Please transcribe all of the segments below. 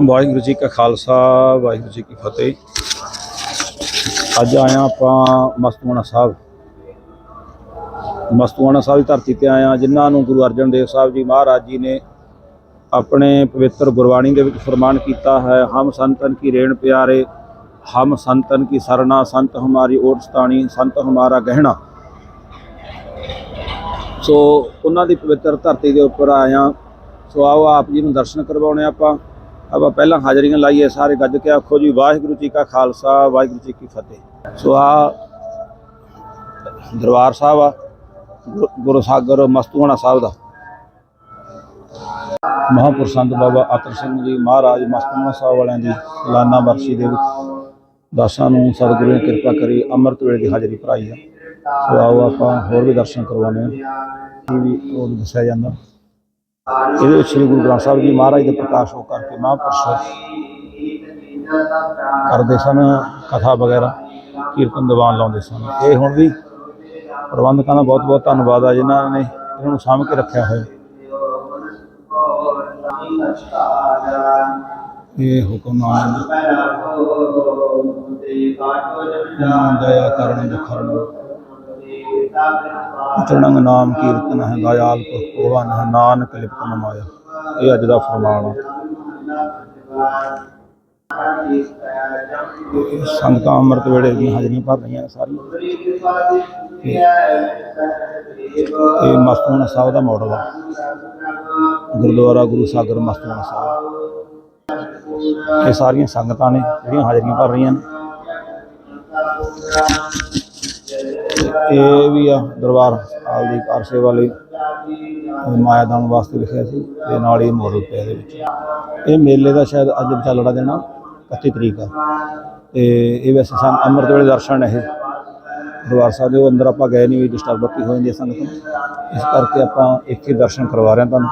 ਵਾਹਿਗੁਰੂ ਜੀ ਕਾ ਖਾਲਸਾ, ਵਾਹਿਗੁਰੂ ਜੀ ਕੀ ਫਤਿਹ। ਅੱਜ ਆਇਆ ਆਪਾਂ ਮਸਤੂਆਣਾ ਸਾਹਿਬ। ਮਸਤੂਆਣਾ ਸਾਹਿਬ ਦੀ ਧਰਤੀ ਤੇ ਆਇਆ ਜਿਨ੍ਹਾਂ ਨੂੰ ਗੁਰੂ ਅਰਜਨ ਦੇਵ ਸਾਹਿਬ ਜੀ ਮਹਾਰਾਜ ਜੀ ਨੇ ਆਪਣੇ ਪਵਿੱਤਰ ਗੁਰਬਾਣੀ ਦੇ ਵਿੱਚ ਫਰਮਾਨ ਕੀਤਾ ਹੈ, ਹਮ ਸੰਤਨ ਕੀ ਰੇਣ ਪਿਆਰੇ, ਹਮ ਸੰਤਨ ਕੀ ਸਰਨਾ ਸੰਤ ਹਮਾਰੀ ਓਟ ਸਤਾਣੀ, ਸੰਤ ਹਮਾਰਾ ਗਹਿਣਾ। ਸੋ, ਉਹਨਾਂ ਦੀ ਪਵਿੱਤਰ ਧਰਤੀ ਦੇ ਉੱਪਰ ਆਇਆ ਸੋ ਆਓ ਆਪ ਜੀ ਨੂੰ ਦਰਸ਼ਨ ਕਰਵਾਉਣੇ ਆਪਾਂ। ਆਪਾਂ ਪਹਿਲਾਂ ਹਾਜ਼ਰੀਆਂ ਲਾਈਏ ਸਾਰੇ ਗੱਜ ਕੇ ਆਖੋ ਜੀ ਵਾਹਿਗੁਰੂ ਜੀ ਕਾ ਖਾਲਸਾ ਵਾਹਿਗੁਰੂ ਜੀ ਕੀ ਫਤਿਹ ਸੋ ਆ ਦਰਬਾਰ ਸਾਹਿਬ ਆ ਗੁਰ- ਗੁਰੂ ਸਾਗਰ ਮਸਤੂਆਣਾ ਸਾਹਿਬ ਦਾ ਮਹਾਂਪੁਰਸ਼ ਸੰਤ ਬਾਬਾ ਅਤਰ ਸਿੰਘ ਜੀ ਮਹਾਰਾਜ ਮਸਤੂਆਣਾ ਸਾਹਿਬ ਵਾਲਿਆਂ ਦੀ ਸਾਲਾਨਾ ਵਰਸੀ ਦੇ ਵਿੱਚ ਦਾਸਾਂ ਨੂੰ ਸਤਿਗੁਰੂ ਨੇ ਕਿਰਪਾ ਕਰੀ ਅੰਮ੍ਰਿਤ ਵੇਲੇ ਦੀ ਹਾਜ਼ਰੀ ਭਰਾਈ ਆ ਸੋ ਆਓ ਆਪਾਂ ਹੋਰ ਵੀ ਦਰਸ਼ਨ ਕਰਵਾਉਣੇ ਆ ਇਹ ਵੀ ਉਹ ਦੱਸਿਆ ਜਾਂਦਾ ਇਹਦੇ ਵਿੱਚ ਸ੍ਰੀ ਗੁਰੂ ਗ੍ਰੰਥ ਸਾਹਿਬ ਜੀ ਮਹਾਰਾਜ ਦੇ ਪ੍ਰਕਾਸ਼ ਹੋ ਕਰਕੇ ਮਹਾਂਪੁਰਸ਼ ਕਰਦੇ ਸਨ, ਕਥਾ ਵਗੈਰਾ, ਕੀਰਤਨ ਦੀਵਾਨ ਲਾਉਂਦੇ ਸਨ। ਇਹ ਹੁਣ ਵੀ ਪ੍ਰਬੰਧਕਾਂ ਦਾ ਬਹੁਤ ਬਹੁਤ ਧੰਨਵਾਦ ਆ ਜਿਨ੍ਹਾਂ ਨੇ ਇਹਨਾਂ ਨੂੰ ਸਾਂਭ ਕੇ ਰੱਖਿਆ ਹੋਇਆ। ਇਹ ਹੁਕਮਨਾਮਾ ਨਾਮ ਦਇਆ ਕਰਨ ਦੁਖਰਨ ਚੜੰਗ ਨਾਮ ਕੀਰਤਨ ਹੈ, ਦਇਆਲ ਪੁਰਖ ਭਗਵਾਨ ਹੈ ਨਾਨਕ ਲਿਪਤ ਨ ਇਹ ਅੱਜ ਦਾ ਫਰਮਾਨ ਆ। ਸੰਗਤਾਂ ਅੰਮ੍ਰਿਤ ਵੇਲੇ ਦੀਆਂ ਹਾਜ਼ਰੀਆਂ ਭਰ ਰਹੀਆਂ ਨੇ ਸਾਰੀਆਂ। ਇਹ ਮਸਤੂਆਣਾ ਸਾਹਿਬ ਦਾ ਮਾਡਲ ਆ। ਗੁਰਦੁਆਰਾ ਗੁਰੂ ਸਾਗਰ ਮਸਤੂਆਣਾ ਸਾਹਿਬ। ਇਹ ਸਾਰੀਆਂ ਸੰਗਤਾਂ ਨੇ ਜਿਹੜੀਆਂ ਹਾਜ਼ਰੀਆਂ ਭਰ ਰਹੀਆਂ ਨੇ। ਇਹ ਵੀ ਆ ਦਰਬਾਰ ਹਾਲ ਦੀ ਕਾਰ ਸੇਵਾ ਲਈ ਮਾਇਆ ਦਾਨ ਵਾਸਤੇ ਲਿਖਿਆ ਸੀ, ਤੇ ਨਾਲ ਹੀ ਮਾਡਲ ਪਿਆ ਇਹਦੇ ਵਿੱਚ। ਇਹ ਮੇਲੇ ਦਾ ਸ਼ਾਇਦ ਅੱਜ ਵਿਚਾਲੜਾ ਦੇਣਾ 31 ਤਰੀਕ ਆ। ਤੇ ਇਹ ਵੈਸੇ ਸਨ ਅੰਮ੍ਰਿਤ ਵੇਲੇ ਦਰਸ਼ਨ ਇਹ। ਦਰਬਾਰ ਸਾਹਿਬ ਦੇ ਉਹ ਅੰਦਰ ਆਪਾਂ ਗਏ ਨਹੀਂ ਵੀ ਡਿਸਟਰਬਤੀ ਹੋ ਜਾਂਦੀ ਹੈ ਸੰਗਤ ਨੂੰ। ਇਸ ਕਰਕੇ ਆਪਾਂ ਇੱਥੇ ਦਰਸ਼ਨ ਕਰਵਾ ਰਹੇ ਹਾਂ ਤੁਹਾਨੂੰ।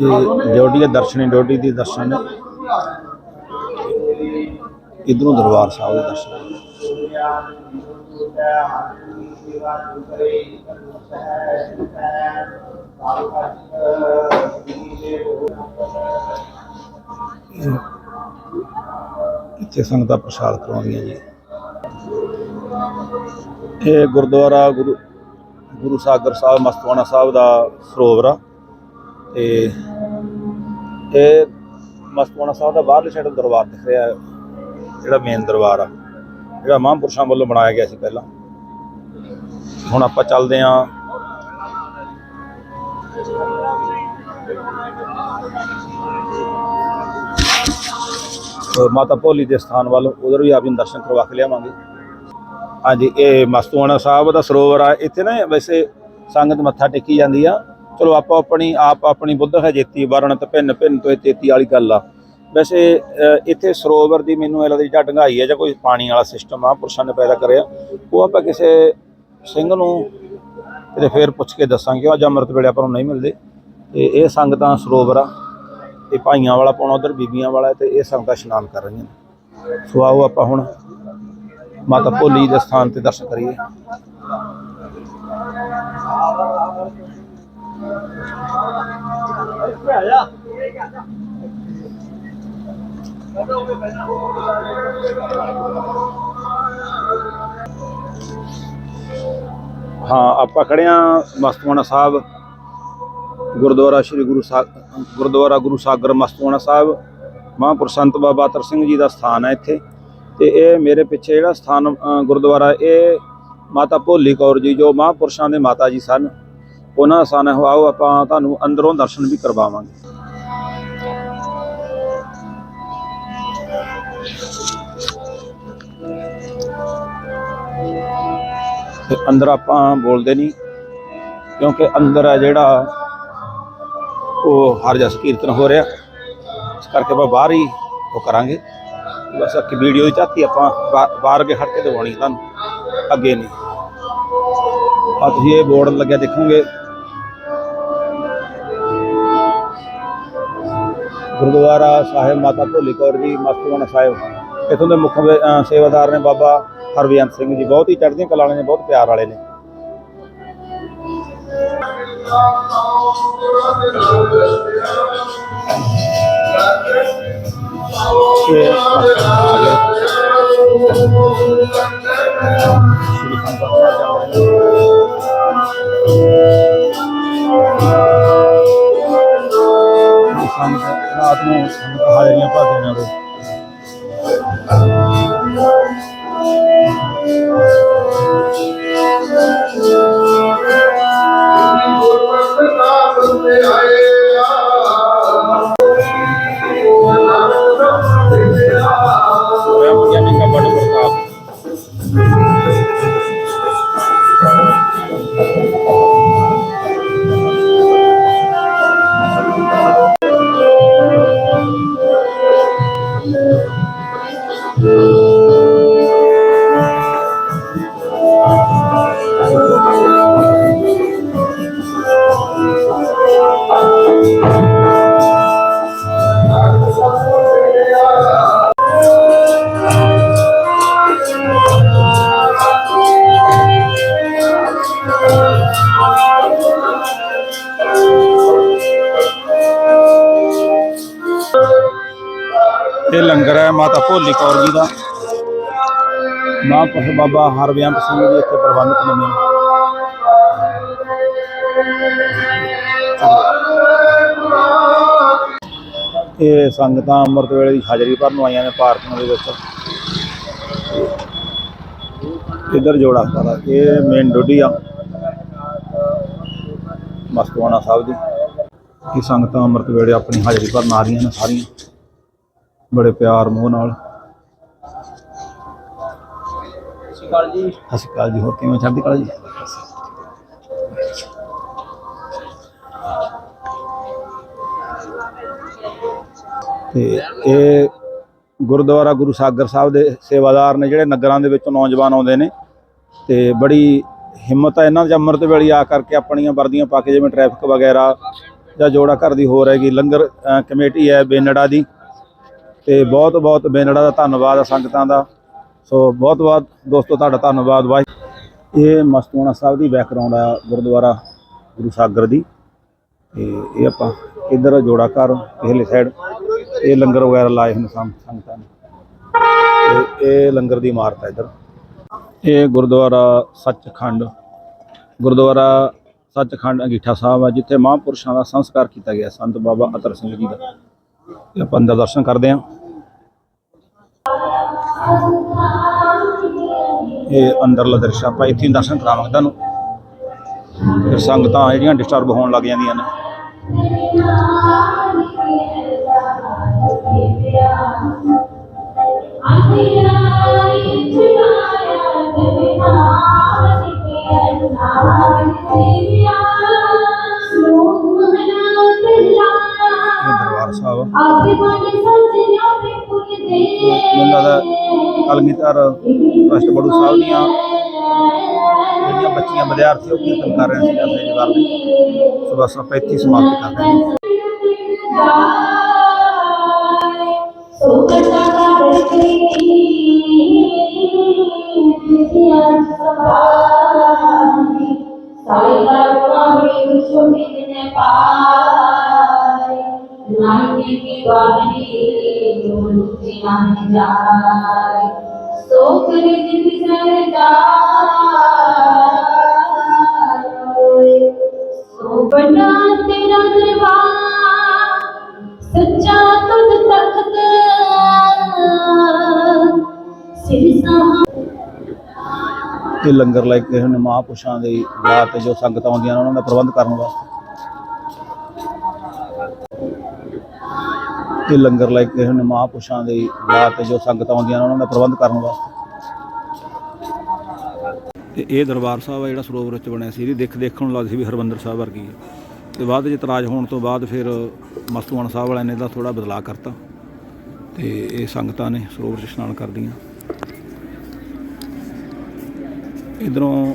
ਇਹ ਡਿਊਟੀ ਦੇ ਦਰਸ਼ਨੀ, ਡਿਊਟੀ ਦੀ ਦਰਸ਼ਨ ਇਧਰੋਂ ਦਰਬਾਰ ਸਾਹਿਬ ਦੇ ਦਰਸ਼ਨ। ਇੱਥੇ ਸੰਗਤਾਂ ਪ੍ਰਸ਼ਾਦ ਕਰਵਾਉਂਦੀਆਂ ਜੀ। ਇਹ ਗੁਰਦੁਆਰਾ ਗੁਰੂ ਗੁਰੂ ਸਾਗਰ ਸਾਹਿਬ, ਮਸਤਵਾਣਾ ਸਾਹਿਬ ਦਾ ਸਰੋਵਰ ਆ। ਤੇ ਇਹ ਮਸਤਵਾਣਾ ਸਾਹਿਬ ਦਾ ਬਾਹਰਲੇ ਸਾਈਡ ਦਰਬਾਰ ਦਿਖ ਰਿਹਾ ਜਿਹੜਾ ਮੇਨ ਦਰਬਾਰ ਆ। ਜਿਹੜਾ ਮਹਾਂਪੁਰਸ਼ਾਂ ਵੱਲੋਂ ਬਣਾਇਆ ਗਿਆ ਸੀ ਪਹਿਲਾਂ। ਹੁਣ ਆਪਾਂ ਚੱਲਦੇ ਆਂ ਮਾਤਾ ਭੋਲੀ ਦੇ ਸਥਾਨ ਵੱਲ, ਉਧਰ ਵੀ ਆਪ ਨੂੰ ਦਰਸ਼ਨ ਕਰਵਾ ਕੇ ਲਿਆਵਾਂਗੇ। ਹਾਂਜੀ ਇਹ ਮਸਤੂਆਣਾ ਸਾਹਿਬ ਦਾ ਸਰੋਵਰ ਆ, ਇੱਥੇ ਨਾ ਵੈਸੇ ਸੰਗਤ ਮੱਥਾ ਟੇਕੀ ਜਾਂਦੀ ਆ। ਚਲੋ ਆਪੋ ਆਪਣੀ, ਆਪ ਆਪਣੀ ਬੁੱਧ ਹੈ ਜੇਤੀ ਵਰਣ ਵਰਣਤ ਭਿੰਨ ਭਿੰਨ ਤੋਂ ਤੇਤੀ ਵਾਲੀ ਗੱਲ ਆ। ਵੈਸੇ ਇੱਥੇ ਸਰੋਵਰ ਦੀ ਮੈਨੂੰ ਇਹ ਲੱਗਦਾ ਜਿਹੜਾ ਡੰਗਾਈ ਹੈ ਜਾਂ ਕੋਈ ਪਾਣੀ ਵਾਲਾ ਸਿਸਟਮ ਆ, ਪੁਰਸ਼ਾਂ ਨੇ ਪੈਦਾ ਕਰਿਆ। ਉਹ ਆਪਾਂ ਕਿਸੇ ਸਿੰਘ ਨੂੰ ਕਿਤੇ ਫੇਰ ਪੁੱਛ ਕੇ ਦੱਸਾਂਗੇ ਅੱਜ ਅੰਮ੍ਰਿਤ ਵੇਲੇ ਆਪਾਂ ਨੂੰ ਨਹੀਂ ਮਿਲਦੇ। ਤੇ ਇਹ ਸੰਗਤਾਂ ਸਰੋਵਰ ਆ। ਇਹ ਭਾਈਆਂ ਵਾਲਾ ਪਾਉਣਾ, ਉਧਰ ਬੀਬੀਆਂ ਵਾਲਾ ਤੇ ਇਹ ਸੰਗਤਾਂ ਇਸ਼ਨਾਨ ਕਰ ਰਹੀਆਂ ਨੇ। ਸੋ ਆਓ ਆਪਾਂ ਹੁਣ ਮਾਤਾ ਭੋਲੀ ਦੇ ਸਥਾਨ ਤੇ ਦਰਸ਼ਨ ਕਰੀਏ। ਹਾਂ, ਆਪਾਂ ਖੜੇ ਆ ਮਸਤਵਾਣਾ ਸਾਹਿਬ, ਗੁਰਦੁਆਰਾ ਸ੍ਰੀ ਗੁਰੂ ਸਾ, ਗੁਰਦੁਆਰਾ ਗੁਰੂ ਸਾਗਰ ਮਸਤਵਾਣਾ ਸਾਹਿਬ ਮਹਾਂਪੁਰਸੰਤ ਬਾਬਾ ਤਰ ਸਿੰਘ ਜੀ ਦਾ ਸਥਾਨ ਹੈ ਇੱਥੇ। ਤੇ ਇਹ ਮੇਰੇ ਪਿੱਛੇ ਜਿਹੜਾ ਸਥਾਨ ਗੁਰਦੁਆਰਾ, ਇਹ ਮਾਤਾ ਭੋਲੀ ਕੌਰ ਜੀ, ਜੋ ਮਹਾਂਪੁਰਸ਼ਾਂ ਦੇ ਮਾਤਾ ਜੀ ਸਨ, ਉਹਨਾਂ ਦਾ ਸਥਾਨ ਹੈ। ਆਓ ਆਪਾਂ ਤੁਹਾਨੂੰ ਅੰਦਰੋਂ ਦਰਸ਼ਨ ਵੀ ਕਰਵਾਵਾਂਗੇ। ਤੇ ਅੰਦਰ ਆਪਾਂ ਬੋਲਦੇ ਨਹੀਂ, ਕਿਉਂਕਿ ਅੰਦਰ ਆ ਜਿਹੜਾ ਉਹ ਹਰ ਜਸ ਕੀਰਤਨ ਹੋ ਰਿਹਾ। ਇਸ ਕਰਕੇ ਆਪਾਂ ਬਾਹਰ ਹੀ ਉਹ ਕਰਾਂਗੇ। ਬਸ ਅੱਗੇ ਵੀਡੀਓ ਦੀ ਝਾਤੀ ਆਪਾਂ ਬਾ- ਬਾਹਰ ਕੇ ਖੜ ਕੇ ਦਿਵਾਉਣੀ ਤੁਹਾਨੂੰ। ਅੱਗੇ ਨਹੀਂ। ਆ ਤੁਸੀਂ ਇਹ ਬੋਰਡ ਲੱਗਿਆ ਦੇਖੋਗੇ। ਗੁਰਦੁਆਰਾ ਸਾਹਿਬ ਮਾਤਾ ਭੋਲੀ ਕੌਰ ਜੀ ਮਸਤੂਆਣਾ ਸਾਹਿਬ। ਇਥੋਂ ਦੇ ਮੁੱਖ ਵੇ- ਅਹ ਸੇਵਾਦਾਰ ਨੇ ਬਾਬਾ ਹਰਬਿਆਨ ਸਿੰਘ ਜੀ। ਬਹੁਤ ਹੀ ਚੜ੍ਹਦੀਆਂ ਕਲਾ ਵਾਲੇ ਨੇ, ਬਹੁਤ ਪਿਆਰ ਵਾਲੇ ਨੇ। ਇਹ ਸ਼੍ਰੀ ਸੰਗਤ ਸਾਹਿਬ ਚੱਲ ਰਹੇ ਨੇ। ਇਹ ਸੰਗਤ ਰਾਤ ਨੂੰ ਸੰਗਤ ਹਾਜ਼ਰੀਆਂ ਭਰਦੇ ਨੇ ਉਰੇ ਬ੍ਰਹਮ ਮਾਤਾ ਭੋਲੀ ਕੌਰ ਜੀ ਦਾ। ਮਹਾਂਪੁਰਸ਼ ਬਾਬਾ ਹਰਬਿਆਨ ਸਿੰਘ ਜੀ, ਇੱਥੇ ਪ੍ਰਬੰਧਕ ਨੇ। ਇਹ ਸੰਗਤਾਂ ਅੰਮ੍ਰਿਤ ਵੇਲੇ ਦੀ ਹਾਜ਼ਰੀ ਭਰਨ ਆਈਆਂ ਨੇ ਪਾਰਕਾਂ ਦੇ ਵਿੱਚ। ਇੱਧਰ ਜੋੜਾ ਸਾਰਾ, ਇਹ ਮੇਨ ਡੋਡੀ ਆ, ਮਸਤਵਾਣਾ ਸਾਹਿਬ ਦੀ ਇਹ ਸੰਗਤਾਂ ਅੰਮ੍ਰਿਤ ਵੇਲੇ ਆਪਣੀ ਹਾਜ਼ਰੀ ਭਰਨ ਆ ਰਹੀਆਂ ਨੇ ਸਾਰੀਆਂ। ਬੜੇ ਪਿਆਰ ਮੋਹ ਨਾਲ। ਸਤਿ ਸ਼੍ਰੀ ਅਕਾਲ ਜੀ ਅਕਾਲ ਜੀ ਹੋਰ ਕਿਵੇਂ ਚੜ੍ਹਦੀ ਕਲਾ ਜੀ? ਤੇ ਇਹ ਗੁਰਦੁਆਰਾ ਗੁਰੂ ਸਾਗਰ ਸਾਹਿਬ ਦੇ ਸੇਵਾਦਾਰ ਨੇ ਜਿਹੜੇ ਨਗਰਾਂ ਦੇ ਵਿੱਚੋਂ ਨੌਜਵਾਨ ਆਉਂਦੇ ਨੇ। ਤੇ ਬੜੀ ਹਿੰਮਤ ਹੈ ਇਹਨਾਂ ਦੇ ਅੰਮ੍ਰਿਤ ਵੇਲੇ ਆ ਕਰਕੇ ਆਪਣੀਆਂ ਵਰਦੀਆਂ ਪਾ ਕੇ ਜਿਵੇਂ ਟ੍ਰੈਫਿਕ ਵਗੈਰਾ ਜਾਂ ਜੋੜਾ ਘਰ ਦੀ ਹੋ ਰਹੇਗੀ ਲੰਗਰ ਕਮੇਟੀ ਹੈ ਬੇਨੜਾ ਦੀ। ਤੇ ਬਹੁਤ ਬਹੁਤ ਬੇਨੜਾ ਦਾ ਧੰਨਵਾਦ ਆ ਸੰਗਤਾਂ ਦਾ। ਸੋ ਬਹੁਤ ਬਹੁਤ ਦੋਸਤੋ, ਤੁਹਾਡਾ ਧੰਨਵਾਦ। ਵਾਹਿ ਇਹ ਮਸਤੂਆਣਾ ਸਾਹਿਬ ਦੀ ਬੈਕਗ੍ਰਾਉਂਡ ਆ ਗੁਰਦੁਆਰਾ ਗੁਰੂ ਸਾਗਰ ਦੀ। ਤੇ ਇਹ ਆਪਾਂ ਇੱਧਰ ਜੋੜਾ ਘਰ ਪਹਿਲੇ ਸਾਈਡ ਇਹ ਲੰਗਰ ਵਗੈਰਾ ਲਾਏ ਹਨ ਸੰਗਤਾਂ ਨੇ। ਤੇ ਇਹ ਲੰਗਰ ਦੀ ਇਮਾਰਤ ਹੈ ਇੱਧਰ। ਇਹ ਗੁਰਦੁਆਰਾ ਸੱਚਖੰਡ ਗੁਰਦੁਆਰਾ ਸੱਚਖੰਡ ਅੰਗੀਠਾ ਸਾਹਿਬ ਆ, ਜਿੱਥੇ ਮਹਾਂਪੁਰਸ਼ਾਂ ਦਾ ਸੰਸਕਾਰ ਕੀਤਾ ਗਿਆ ਸੰਤ ਬਾਬਾ ਅਤਰ ਸਿੰਘ ਜੀ ਦਾ। ਆਪਾਂ ਅੰਦਰ ਦਰਸ਼ਨ ਕਰਦੇ ਹਾਂ। ਇਹ ਅੰਦਰਲਾ ਦ੍ਰਿਸ਼ ਆਪਾਂ ਇੱਥੇ ਹੀ ਦਰਸ਼ਨ ਕਰਾਵਾਂਗੇ ਤੁਹਾਨੂੰ। ਫਿਰ ਸੰਗਤਾਂ ਜਿਹੜੀਆਂ ਡਿਸਟਰਬ ਹੋਣ ਲੱਗ ਜਾਂਦੀਆਂ ਨੇ। ਇਹ ਮੈਨੂੰ ਲੱਗਦਾ ਕਲਗੀਧਰ ਟਰਸਟ ਬੜੂ ਸਾਹਿਬ ਦੀਆਂ ਜਿਹੜੀਆਂ ਬੱਚੀਆਂ ਵਿਦਿਆਰਥੀ ਉਹ ਕੀਰਤਨ ਕਰ ਰਹੇ ਸੀ ਆਪਣੇ ਜਵਾਰ ਦੇ ਸੋ ਬਸ ਆਪਾਂ ਇੱਥੇ ਸਮਾਪਤ ਕਰਦੇ ਹਾਂ ਸੋ ਕਰੇ ਜਿਤ ਸਰ ਜਾਏ ਸੋ ਬਣਾ ਤੇਰਾ ਦਰਬਾਰ, ਸੱਚਾ ਤੁਧ ਤਖਤ ਸਿਰ ਸਹਾ ਇਹ ਲੰਗਰ ਲੈ ਕੇ ਹੁਣ ਮਹਾਂਪੁਰਸ਼ਾਂ ਦੇ ਵਿਆਹ ਤੇ ਜੋ ਸੰਗਤਾਂ ਆਉਂਦੀਆਂ ਨੇ, ਉਹਨਾਂ ਦਾ ਪ੍ਰਬੰਧ ਕਰਨ ਵਾਸਤੇ। ਇਹ ਲੰਗਰ ਲੈ ਕੇ ਹੁਣ ਮਹਾਂਪੁਰਸ਼ਾਂ ਦੇ ਵਿਆਹ ਤੇ ਜੋ ਸੰਗਤਾਂ ਆਉਂਦੀਆਂ ਨੇ, ਉਹਨਾਂ ਦਾ ਪ੍ਰਬੰਧ ਕਰਨ ਵਾਸਤੇ। ਤੇ ਇਹ ਦਰਬਾਰ ਸਾਹਿਬ ਆ ਜਿਹੜਾ ਸਰੋਵਰ ਵਿੱਚ ਬਣਿਆ ਸੀ, ਇਹਦੀ ਦੇਖ ਦੇਖਣ ਨੂੰ ਲੱਗਦੀ ਸੀ ਵੀ ਹਰਬੰਦਰ ਸਾਹਿਬ ਵਰਗੀ ਹੈ ਤੇ ਬਾਅਦ ਵਿੱਚ ਇਤਰਾਜ਼ ਹੋਣ ਤੋਂ ਬਾਅਦ ਫਿਰ ਮਸਤੂਆਣਾ ਸਾਹਿਬ ਵਾਲਿਆਂ ਨੇ ਇਹਦਾ ਥੋੜਾ ਬਦਲਾਅ ਕਰਤਾ। ਤੇ ਇਹ ਸੰਗਤਾਂ ਨੇ ਸਰੋਵਰ 'ਚ ਇਸ਼ਨਾਨ ਕਰਦੀਆਂ। ਇਧਰੋਂ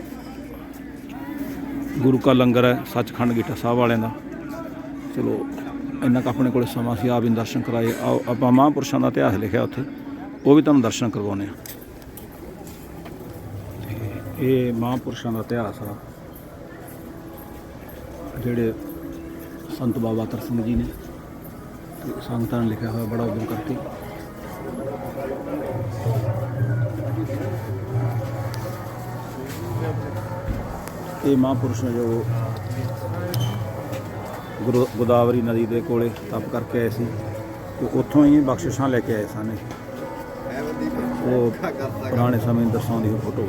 ਗੁਰੂ ਕਾ ਲੰਗਰ ਹੈ, ਸੱਚਖੰਡ ਗੀਟਾ ਸਾਹਿਬ ਵਾਲਿਆਂ ਦਾ। ਚਲੋ ਇੰਨਾ ਕੁ ਆਪਣੇ ਕੋਲ ਸਮਾਂ ਸੀ, ਆਪ ਹੀ ਦਰਸ਼ਨ ਕਰਾਏ। ਆਓ ਆਪਾਂ ਮਹਾਂਪੁਰਸ਼ਾਂ ਦਾ ਇਤਿਹਾਸ ਲਿਖਿਆ ਉੱਥੇ, ਉਹ ਵੀ ਤੁਹਾਨੂੰ ਦਰਸ਼ਨ ਕਰਵਾਉਂਦੇ ਆ ਤੇ ਇਹ ਮਹਾਂਪੁਰਸ਼ਾਂ ਦਾ ਇਤਿਹਾਸ ਆ, ਜਿਹੜੇ ਸੰਤ ਬਾਬਾ ਤਰ ਸਿੰਘ ਜੀ ਨੇ, ਤੇ ਸੰਗਤਾਂ ਨੇ ਲਿਖਿਆ ਹੋਇਆ ਬੜਾ ਉਦਮ ਕਰਕੇ। ਇਹ ਮਹਾਂਪੁਰਸ਼ ਨੇ ਜੋ ਗੁਰੂ ਗੋਦਾਵਰੀ ਨਦੀ ਦੇ ਕੋਲੇ ਤਪ ਕਰਕੇ ਆਏ ਸੀ ਤੇ ਉੱਥੋਂ ਹੀ ਬਖਸ਼ਿਸ਼ਾਂ ਲੈ ਕੇ ਆਏ ਸਨ ਇਹ। ਉਹ ਪੁਰਾਣੇ ਸਮੇਂ ਨੂੰ ਦਰਸਾਉਂਦੀ ਉਹ ਫੋਟੋ। ਆ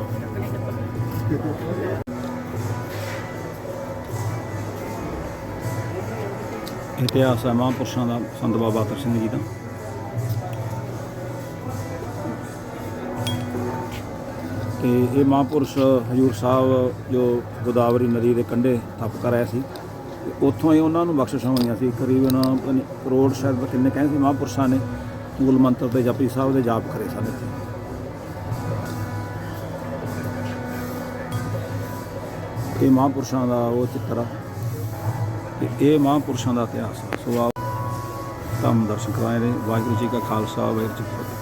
ਇਤਿਹਾਸ ਹੈ ਮਹਾਂਪੁਰਸ਼ਾਂ ਦਾ, ਸੰਤ ਬਾਬਾ ਅਤਰ ਸਿੰਘ ਜੀ ਦਾ। ਤੇ ਇਹ ਮਹਾਂਪੁਰਸ਼ ਹਜੂਰ ਸਾਹਿਬ ਜੋ ਗੋਦਾਵਰੀ ਨਦੀ ਦੇ ਕੰਢੇ ਤਪ ਕਰ ਰਿਹਾ ਸੀ। ਉੱਥੋਂ ਹੀ ਉਹਨਾਂ ਨੂੰ ਬਖਸ਼ਿਸ਼ਾਂ ਹੋਈਆਂ ਸੀ। ਕਰੀਬਨ ਕਰੋੜ ਸ਼ਾਇਦ ਕਿੰਨੇ ਕਹਿੰਦੇ ਸੀ, ਮਹਾਂਪੁਰਸ਼ਾਂ ਨੇ ਮੂਲ ਮੰਤਰ ਤੇ ਜਪਜੀ ਸਾਹਿਬ ਦੇ ਜਾਪ ਕਰੇ ਸਨ। ਇੱਥੇ ਇਹ ਮਹਾਂਪੁਰਸ਼ਾਂ ਦਾ ਉਹ ਚਿੱਤਰ ਆ। ਤੇ ਇਹ ਮਹਾਂਪੁਰਸ਼ਾਂ ਦਾ ਇਤਿਹਾਸ ਆ। ਸੋ ਆਪ ਕੰਮ ਦਰਸ਼ਨ ਕਰਾਏ ਨੇ। ਵਾਹਿਗੁਰੂ ਜੀ ਕਾ ਖਾਲਸਾ, ਵਾਹਿਗੁਰੂ ਜੀ ਕੀ ਫਤਿਹ।